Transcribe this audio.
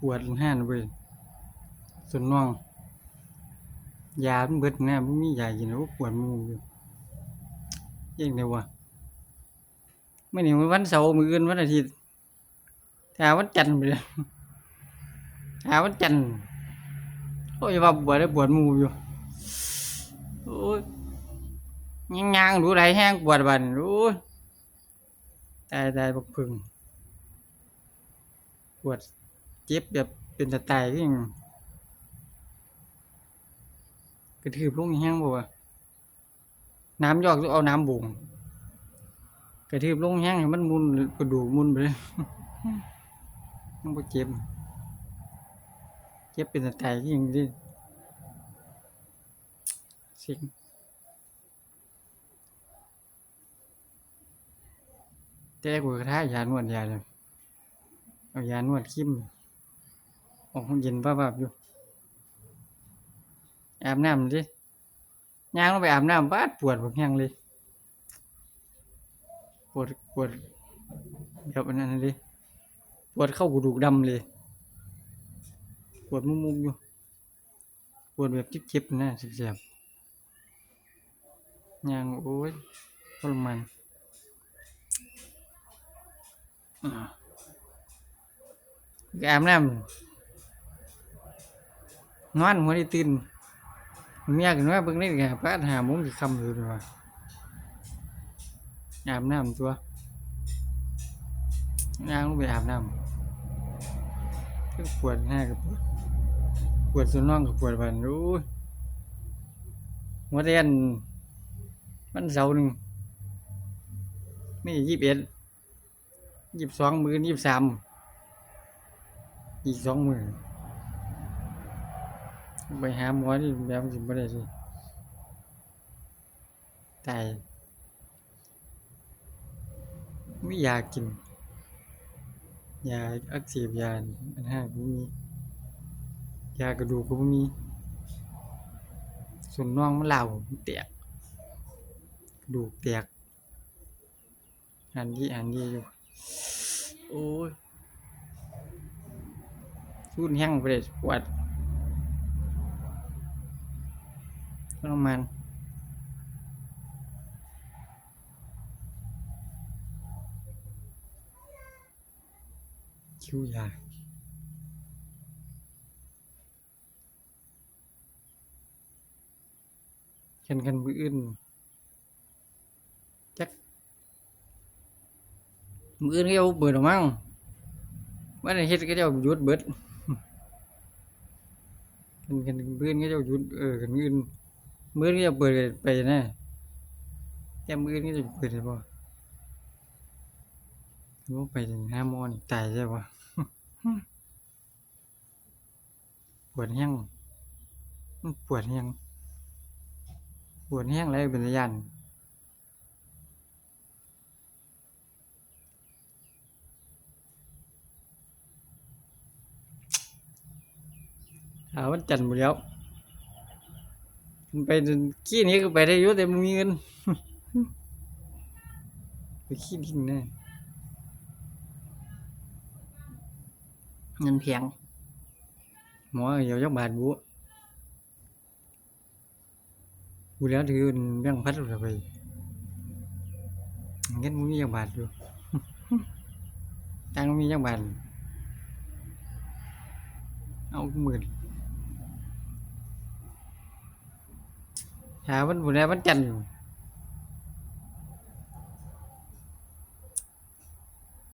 ปวดแห้านเว้ยส่วนน้องยาเบิดแน่มันมียากินแล้วปวดมืออยู่ยังไงวะไม่หนี่มันวันเสาร์มืออื่นวันอาทิตย์ถ้าวันจันทร์ไปเลยถ้าวันจันทร์โอ้ยว่าปวดได้ปวดมืออยู่โอ้ยยังยางๆดูไรแห้งปวดบันโอ้ตายตายบักพึ่งปวด เจ็บแบบเป็นตะตายก็ยังกระทืบลงแห้งบ่วะน้ำยอกเอาน้ำบ่งกระทืบลงแห้งให้มันมุนกระดูกมุนไปเลยยังบ่เจ็บ เจ็บเป็นตะไตก็ยังดิสิงแต่กูกระทายานวดยาเลยเอายานวดคิม ออกห้องเย็นบ้าๆอยู่ อาบน้ำดิย่างลงไปอาบน้ำบาดปวดผมยังเลย ปวดปวดแบบนั้นเลยปวดเข้ากระดูกดำเลย ปวดมุมๆอยู่ ปวดแบบเจ็บๆนะเจ็บๆย่างโอ้ยทรมานอาบน้ำ นอนหัวได้ตื่นเมียกันว่าเบิ่งนี่ไงป้าหามุ้งสิคำอยู่ดีว่าอาบน้ำตัวย่างลงไปอาบน้ำก็ปวดหน้ากับปวดปวดส่วนน้องกับปวดบันรู้หัวเรียนมันเสาหนึ่งนี่ยี่สิบเอ็ดยี่สิบสองมือยี่สิบสามอีกสองมือ ไปหาหมอที่แบบสิบ่ได้สิตายไม่อยากกิน ยาอักเสบยาอันห้าก็มี ยากระดูกก็มี ส่วนน้องมันเหล่ามันแตกกระดูกแตกอันยี่อันยี่อยู่ โอ้ยสูนแห้งไปเลยปวด ทรมานคิวยากันกันมืออื่นจักมืออื่นก็เอาเบิดออก มั้งวันอาทิตย์ก็จะเอาหยุดเบิดกันกันมืออื่นก็จะเอาหยุดเออกันมืออื่นมื้อนี้จะเปิดไปนะแต่มือนี้จะเปิดได้บ่รู้ไปถึงห้ามงนี่ตายใช่ปะปวดแห้งปวดแห้งปวดแห้งอะไรเป็นยานหาวันจันทร์หมดแล้ว ไปขี้นี้ก็ไปได้อยุ่แต่มึงมีเงินไปขี้ดินแน่เงินเพียง หมอเดี๋ยวยักบาทบุบุแล้วถือเป็นแบงพัดหรือไปเงินมึงมียักบาทอยู่ตังมึงมียักบาทเอาหมื่น หาวันบุญแล้ววันจันทร์